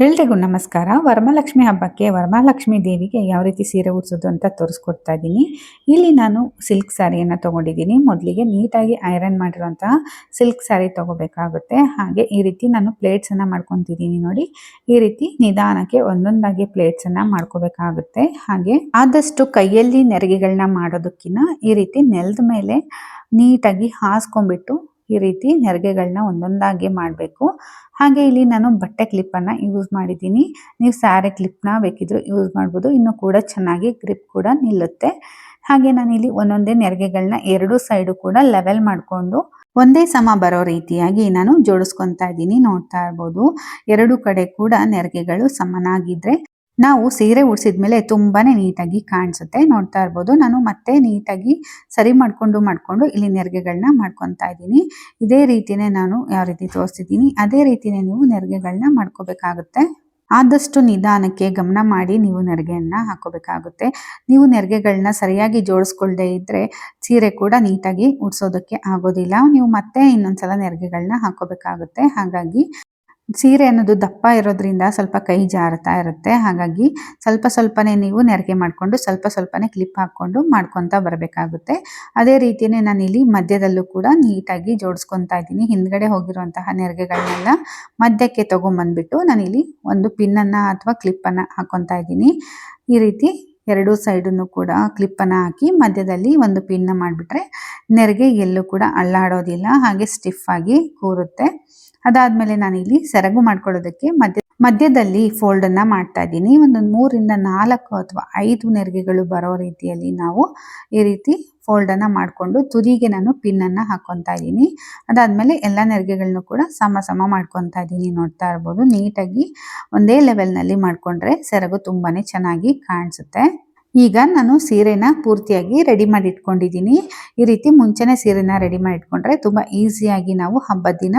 ಎಲ್ರಿಗೂ ನಮಸ್ಕಾರ. ವರಮಹಾಲಕ್ಷ್ಮಿ ಹಬ್ಬಕ್ಕೆ ವರಮಹಾಲಕ್ಷ್ಮಿ ದೇವಿಗೆ ಯಾವ ರೀತಿ ಸೀರೆ ಉಡಿಸೋದು ಅಂತ ತೋರಿಸ್ಕೊಡ್ತಾ ಇದ್ದೀನಿ. ಇಲ್ಲಿ ನಾನು ಸಿಲ್ಕ್ ಸ್ಯಾರಿಯನ್ನು ತೊಗೊಂಡಿದ್ದೀನಿ. ಮೊದಲಿಗೆ ನೀಟಾಗಿ ಐರನ್ ಮಾಡಿರುವಂತಹ ಸಿಲ್ಕ್ ಸ್ಯಾರಿ ತೊಗೋಬೇಕಾಗುತ್ತೆ. ಹಾಗೆ ಈ ರೀತಿ ನಾನು ಪ್ಲೇಟ್ಸನ್ನು ಮಾಡ್ಕೊತಿದ್ದೀನಿ ನೋಡಿ. ಈ ರೀತಿ ನಿಧಾನಕ್ಕೆ ಒಂದೊಂದಾಗಿ ಪ್ಲೇಟ್ಸನ್ನು ಮಾಡ್ಕೋಬೇಕಾಗುತ್ತೆ. ಹಾಗೆ ಆದಷ್ಟು ಕೈಯಲ್ಲಿ ನೆರಿಗೆಗಳನ್ನ ಮಾಡೋದಕ್ಕಿಂತ ಈ ರೀತಿ ನೆಲದ ಮೇಲೆ ನೀಟಾಗಿ ಹಾಸ್ಕೊಂಡ್ಬಿಟ್ಟು ಈ ರೀತಿ ನೆರಿಗೆಗಳನ್ನ ಒಂದೊಂದಾಗಿ ಮಾಡಬೇಕು. ಹಾಗೆ ಇಲ್ಲಿ ನಾನು ಬಟ್ಟೆ ಕ್ಲಿಪ್ಪನ್ನು ಯೂಸ್ ಮಾಡಿದ್ದೀನಿ. ನೀವು ಸ್ಯಾರಿ ಕ್ಲಿಪ್ನ ಬೇಕಿದ್ರು ಯೂಸ್ ಮಾಡ್ಬೋದು. ಇನ್ನೂ ಕೂಡ ಚೆನ್ನಾಗಿ ಗ್ರಿಪ್ ಕೂಡ ನಿಲ್ಲುತ್ತೆ. ಹಾಗೆ ನಾನಿಲ್ಲಿ ಒಂದೊಂದೇ ನೆರಿಗೆಗಳನ್ನ ಎರಡು ಸೈಡು ಕೂಡ ಲೆವೆಲ್ ಮಾಡಿಕೊಂಡು ಒಂದೇ ಸಮ ಬರೋ ರೀತಿಯಾಗಿ ನಾನು ಜೋಡಿಸ್ಕೊತಾ ಇದ್ದೀನಿ. ನೋಡ್ತಾ ಇರ್ಬೋದು. ಎರಡು ಕಡೆ ಕೂಡ ನೆರಿಗೆಗಳು ಸಮನಾಗಿದ್ರೆ ನಾವು ಸೀರೆ ಉಡ್ಸಿದ್ಮೇಲೆ ತುಂಬಾನೇ ನೀಟಾಗಿ ಕಾಣಿಸುತ್ತೆ. ನೋಡ್ತಾ ಇರ್ಬೋದು, ನಾನು ಮತ್ತೆ ನೀಟಾಗಿ ಸರಿ ಮಾಡ್ಕೊಂಡು ಮಾಡ್ಕೊಂಡು ಇಲ್ಲಿ ನೆರಿಗೆಗಳನ್ನ ಮಾಡ್ಕೊತಾ ಇದ್ದೀನಿ. ಇದೇ ರೀತಿನೇ ನಾನು ಯಾವ ರೀತಿ ತೋರಿಸಿದ್ದೀನಿ, ಅದೇ ರೀತಿನೇ ನೀವು ನೆರಿಗೆಗಳನ್ನ ಮಾಡ್ಕೋಬೇಕಾಗುತ್ತೆ. ಆದಷ್ಟು ನಿಧಾನಕ್ಕೆ ಗಮನ ಮಾಡಿ ನೀವು ನೆರಿಗೆಯನ್ನು ಹಾಕೋಬೇಕಾಗುತ್ತೆ. ನೀವು ನೆರಿಗೆಗಳನ್ನ ಸರಿಯಾಗಿ ಜೋಡಿಸ್ಕೊಳ್ಳದೆ ಇದ್ದರೆ ಸೀರೆ ಕೂಡ ನೀಟಾಗಿ ಉಡ್ಸೋದಕ್ಕೆ ಆಗೋದಿಲ್ಲ. ನೀವು ಮತ್ತೆ ಇನ್ನೊಂದ್ಸಲ ನೆರಿಗೆಗಳನ್ನ ಹಾಕೋಬೇಕಾಗುತ್ತೆ. ಹಾಗಾಗಿ ಸೀರೆ ಅನ್ನೋದು ದಪ್ಪ ಇರೋದ್ರಿಂದ ಸ್ವಲ್ಪ ಕೈ ಜಾರ್ತಾ ಇರುತ್ತೆ. ಹಾಗಾಗಿ ಸ್ವಲ್ಪ ಸ್ವಲ್ಪನೇ ನೀವು ನೆರಿಗೆ ಮಾಡಿಕೊಂಡು ಸ್ವಲ್ಪ ಸ್ವಲ್ಪನೇ ಕ್ಲಿಪ್ ಹಾಕ್ಕೊಂಡು ಮಾಡ್ಕೊತಾ ಬರಬೇಕಾಗುತ್ತೆ. ಅದೇ ರೀತಿಯೇ ನಾನಿಲ್ಲಿ ಮಧ್ಯದಲ್ಲೂ ಕೂಡ ನೀಟಾಗಿ ಜೋಡಿಸ್ಕೊತಾ ಇದ್ದೀನಿ. ಹಿಂದ್ಗಡೆ ಹೋಗಿರುವಂತಹ ನೆರಿಗೆಗಳನ್ನೆಲ್ಲ ಮಧ್ಯಕ್ಕೆ ತೊಗೊಂಬಂದ್ಬಿಟ್ಟು ನಾನಿಲ್ಲಿ ಒಂದು ಪಿನ್ನನ್ನು ಅಥವಾ ಕ್ಲಿಪ್ಪನ್ನು ಹಾಕ್ಕೊತಾ ಇದ್ದೀನಿ. ಈ ರೀತಿ ಎರಡು ಸೈಡನ್ನು ಕೂಡ ಕ್ಲಿಪ್ಪನ್ನು ಹಾಕಿ ಮಧ್ಯದಲ್ಲಿ ಒಂದು ಪಿನ್ನ ಮಾಡಿಬಿಟ್ರೆ ನೆರಿಗೆ ಎಲ್ಲೂ ಕೂಡ ಅಳ್ಳಾಡೋದಿಲ್ಲ ಹಾಗೆ ಸ್ಟಿಫ್ ಆಗಿ ಕೂರುತ್ತೆ. ಅದಾದ್ಮೇಲೆ ಇಲ್ಲಿ ಸೆರಗು ಮಾಡ್ಕೊಳ್ಳೋದಕ್ಕೆ ಮಧ್ಯ, ಮಧ್ಯದಲ್ಲಿ ಫೋಲ್ಡ್ ಅನ್ನ ಮಾಡ್ತಾ ಇದ್ದೀನಿ. ಒಂದೊಂದು ಮೂರಿಂದ ನಾಲ್ಕು ಅಥವಾ ಐದು ನೆರಿಗೆಗಳು ಬರೋ ರೀತಿಯಲ್ಲಿ ನಾವು ಈ ರೀತಿ ಫೋಲ್ಡ್ ಅನ್ನ ಮಾಡಿಕೊಂಡು ತುದಿಗೆ ನಾನು ಪಿನ್ ಅನ್ನ ಹಾಕೊಂತ ಇದ್ದೀನಿ. ಅದಾದ್ಮೇಲೆ ಎಲ್ಲ ನೆರಿಗೆಗಳನ್ನು ಕೂಡ ಸಮ ಸಮ ಮಾಡ್ಕೊತಾ ಇದ್ದೀನಿ ನೋಡ್ತಾ ಇರ್ಬೋದು. ನೀಟಾಗಿ ಒಂದೇ ಲೆವೆಲ್ನಲ್ಲಿ ಮಾಡ್ಕೊಂಡ್ರೆ ಸೆರಗು ತುಂಬಾನೇ ಚೆನ್ನಾಗಿ ಕಾಣಿಸುತ್ತೆ. ಈಗ ನಾನು ಸೀರೆನ ಪೂರ್ತಿಯಾಗಿ ರೆಡಿ ಮಾಡಿ ಇಟ್ಕೊಂಡಿದ್ದೀನಿ ಈ ರೀತಿ ಮುಂಚೆನೆ ಸೀರೆನ ರೆಡಿ ಮಾಡಿ ಇಟ್ಕೊಂಡ್ರೆ ತುಂಬ ಈಸಿಯಾಗಿ ನಾವು ಹಬ್ಬದ ದಿನ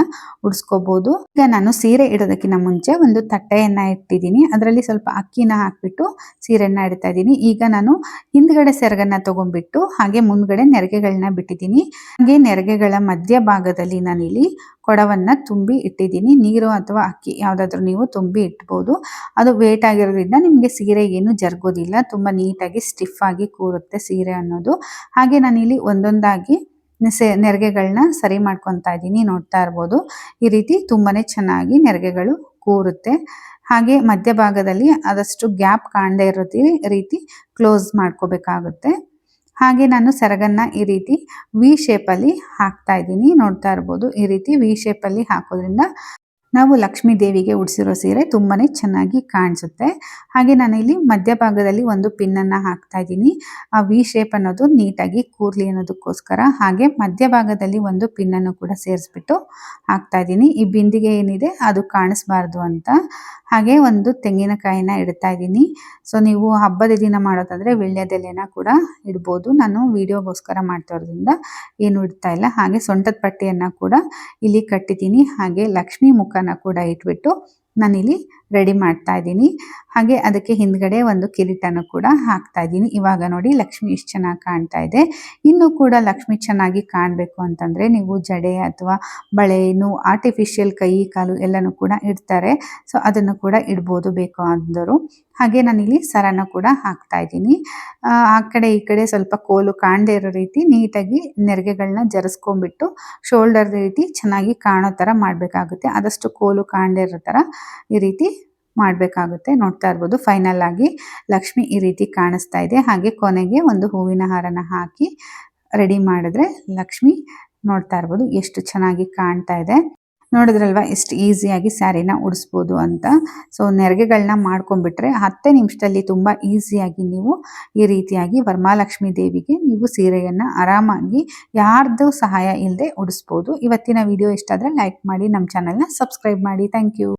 ಉಡ್ಸ್ಕೋಬೋದು. ಈಗ ನಾನು ಸೀರೆ ಇಡೋದಕ್ಕಿಂತ ಮುಂಚೆ ಒಂದು ತಟ್ಟೆಯನ್ನ ಇಟ್ಟಿದ್ದೀನಿ. ಅದರಲ್ಲಿ ಸ್ವಲ್ಪ ಅಕ್ಕಿನ ಹಾಕಿಬಿಟ್ಟು ಸೀರೆನ ಇಡ್ತಾ ಇದ್ದೀನಿ. ಈಗ ನಾನು ಹಿಂದ್ಗಡೆ ಸೆರಗನ್ನ ತಗೊಂಡ್ಬಿಟ್ಟು ಹಾಗೆ ಮುಂದ್ಗಡೆ ನೆರಿಗೆಗಳನ್ನ ಬಿಟ್ಟಿದ್ದೀನಿ. ಹಾಗೆ ನೆರಿಗೆಗಳ ಮಧ್ಯ ಭಾಗದಲ್ಲಿ ನಾನಿಲ್ಲಿ ಕೊಡವನ್ನ ತುಂಬಿ ಇಟ್ಟಿದ್ದೀನಿ. ನೀರು ಅಥವಾ ಅಕ್ಕಿ ಯಾವುದಾದ್ರೂ ನೀವು ತುಂಬಿ ಇಟ್ಬೋದು. ಅದು ವೇಟ್ ಆಗಿರೋದ್ರಿಂದ ನಿಮಗೆ ಸೀರೆ ಏನು ಜರುಗೋದಿಲ್ಲ. ತುಂಬ ನೀಟಾಗಿ ಸ್ಟಿಫ್ ಆಗಿ ಕೂರುತ್ತೆ ಸೀರೆ ಅನ್ನೋದು. ಹಾಗೆ ನಾನಿಲ್ಲಿ ಒಂದೊಂದಾಗಿ ಸೆ ನೆರಿಗೆಗಳನ್ನ ಸರಿ ಮಾಡ್ಕೊತಾ ಇದ್ದೀನಿ. ನೋಡ್ತಾ ಇರ್ಬೋದು. ಈ ರೀತಿ ತುಂಬಾನೇ ಚೆನ್ನಾಗಿ ನೆರಿಗೆಗಳು ಕೂರುತ್ತೆ. ಹಾಗೆ ಮಧ್ಯಭಾಗದಲ್ಲಿ ಆದಷ್ಟು ಗ್ಯಾಪ್ ಕಾಣದೇ ಇರೋ ರೀತಿ ಕ್ಲೋಸ್ ಮಾಡ್ಕೋಬೇಕಾಗುತ್ತೆ. ಹಾಗೆ ನಾನು ಸೆರಗನ್ನ ಈ ರೀತಿ ವಿ ಶೇಪಲ್ಲಿ ಹಾಕ್ತಾ ಇದ್ದೀನಿ. ನೋಡ್ತಾ ಇರ್ಬೋದು ಈ ರೀತಿ ವಿ ಶೇಪಲ್ಲಿ ಹಾಕೋದ್ರಿಂದ ನಾವು ಲಕ್ಷ್ಮೀ ದೇವಿಗೆ ಉಡಿಸಿರೋ ಸೀರೆ ತುಂಬಾನೇ ಚೆನ್ನಾಗಿ ಕಾಣಿಸುತ್ತೆ. ಹಾಗೆ ನಾನು ಇಲ್ಲಿ ಮಧ್ಯಭಾಗದಲ್ಲಿ ಒಂದು ಪಿನ್ನನ್ನು ಹಾಕ್ತಾ ಇದ್ದೀನಿ. ಆ ವಿ ಶೇಪ್ ಅನ್ನೋದು ನೀಟಾಗಿ ಕೂರ್ಲಿ ಅನ್ನೋದಕ್ಕೋಸ್ಕರ. ಹಾಗೆ ಮಧ್ಯಭಾಗದಲ್ಲಿ ಒಂದು ಪಿನ್ನನ್ನು ಕೂಡ ಸೇರಿಸ್ಬಿಟ್ಟು ಹಾಕ್ತಾ ಇದ್ದೀನಿ. ಈ ಬಿಂದಿಗೆ ಏನಿದೆ ಅದು ಕಾಣಿಸ್ಬಾರ್ದು ಅಂತ. ಹಾಗೆ ಒಂದು ತೆಂಗಿನಕಾಯಿನ ಇಡ್ತಾ ಇದ್ದೀನಿ. ಸೊ ನೀವು ಹಬ್ಬದ ದಿನ ಮಾಡೋದಾದ್ರೆ ವೀಳ್ಯದೆಲೆನ ಕೂಡ ಇಡ್ಬೋದು. ನಾನು ವಿಡಿಯೋಗೋಸ್ಕರ ಮಾಡ್ತಾ ಇರೋದ್ರಿಂದ ಏನು ಇಡ್ತಾ ಇಲ್ಲ. ಹಾಗೆ ಸೊಂಟದ ಪಟ್ಟಿಯನ್ನು ಕೂಡ ಇಲ್ಲಿ ಕಟ್ಟಿದ್ದೀನಿ. ಹಾಗೆ ಲಕ್ಷ್ಮೀ ಕೂಡ ಇಟ್ಬಿಟ್ಟು ನಾನಿಲ್ಲಿ ರೆಡಿ ಮಾಡ್ತಾ ಇದ್ದೀನಿ. ಹಾಗೆ ಅದಕ್ಕೆ ಹಿಂದ್ಗಡೆ ಒಂದು ಕಿರೀಟನ ಕೂಡ ಹಾಕ್ತಾ ಇದ್ದೀನಿ. ಇವಾಗ ನೋಡಿ ಲಕ್ಷ್ಮಿ ಇಷ್ಟು ಚೆನ್ನಾಗಿ ಕಾಣ್ತಾ ಇದೆ. ಇನ್ನು ಕೂಡ ಲಕ್ಷ್ಮಿ ಚೆನ್ನಾಗಿ ಕಾಣಬೇಕು ಅಂತಂದರೆ ನೀವು ಜಡೆ ಅಥವಾ ಬಳೆನು ಆರ್ಟಿಫಿಷಿಯಲ್ ಕೈ, ಕಾಲು ಎಲ್ಲನೂ ಕೂಡ ಇಡ್ತಾರೆ. ಸೊ ಅದನ್ನು ಕೂಡ ಇಡ್ಬೋದು ಬೇಕು ಅಂದರು. ಹಾಗೆ ನಾನಿಲ್ಲಿ ಸರನ ಕೂಡ ಹಾಕ್ತಾ ಇದ್ದೀನಿ. ಆ ಕಡೆ ಈ ಕಡೆ ಸ್ವಲ್ಪ ಕೋಲು ಕಾಣದೇ ಇರೋ ರೀತಿ ನೀಟಾಗಿ ನೆರಿಗೆಗಳನ್ನ ಜರಸ್ಕೊಂಡ್ಬಿಟ್ಟು ಶೋಲ್ಡರ್ ರೀತಿ ಚೆನ್ನಾಗಿ ಕಾಣೋ ಥರ ಮಾಡಬೇಕಾಗುತ್ತೆ. ಆದಷ್ಟು ಕೋಲು ಕಾಣದೇ ಇರೋ ಥರ ಈ ರೀತಿ ಮಾಡಬೇಕಾಗುತ್ತೆ. ನೋಡ್ತಾ ಇರ್ಬೋದು ಫೈನಲ್ ಆಗಿ ಲಕ್ಷ್ಮಿ ಈ ರೀತಿ ಕಾಣಿಸ್ತಾ ಇದೆ. ಹಾಗೆ ಕೊನೆಗೆ ಒಂದು ಹೂವಿನ ಹಾರನ ಹಾಕಿ ರೆಡಿ ಮಾಡಿದ್ರೆ ಲಕ್ಷ್ಮಿ ನೋಡ್ತಾ ಇರ್ಬೋದು ಎಷ್ಟು ಚೆನ್ನಾಗಿ ಕಾಣ್ತಾ ಇದೆ. ನೋಡಿದ್ರಲ್ವಾ, ಎಷ್ಟು ಈಸಿಯಾಗಿ ಸ್ಯಾರಿನ ಉಡಿಸ್ಬೋದು ಅಂತ. ಸೊ ನೆರಿಗೆಗಳನ್ನ ಮಾಡ್ಕೊಂಡ್ಬಿಟ್ರೆ ಹತ್ತೇ ನಿಮಿಷದಲ್ಲಿ ತುಂಬ ಈಸಿಯಾಗಿ ನೀವು ಈ ರೀತಿಯಾಗಿ ವರಮಹಾಲಕ್ಷ್ಮಿ ದೇವಿಗೆ ನೀವು ಸೀರೆಯನ್ನು ಆರಾಮಾಗಿ ಯಾರ್ದು ಸಹಾಯ ಇಲ್ಲದೆ ಉಡಿಸ್ಬೋದು. ಇವತ್ತಿನ ವಿಡಿಯೋ ಇಷ್ಟ ಆದರೆ ಲೈಕ್ ಮಾಡಿ, ನಮ್ಮ ಚಾನಲ್ನ ಸಬ್ಸ್ಕ್ರೈಬ್ ಮಾಡಿ. Thank you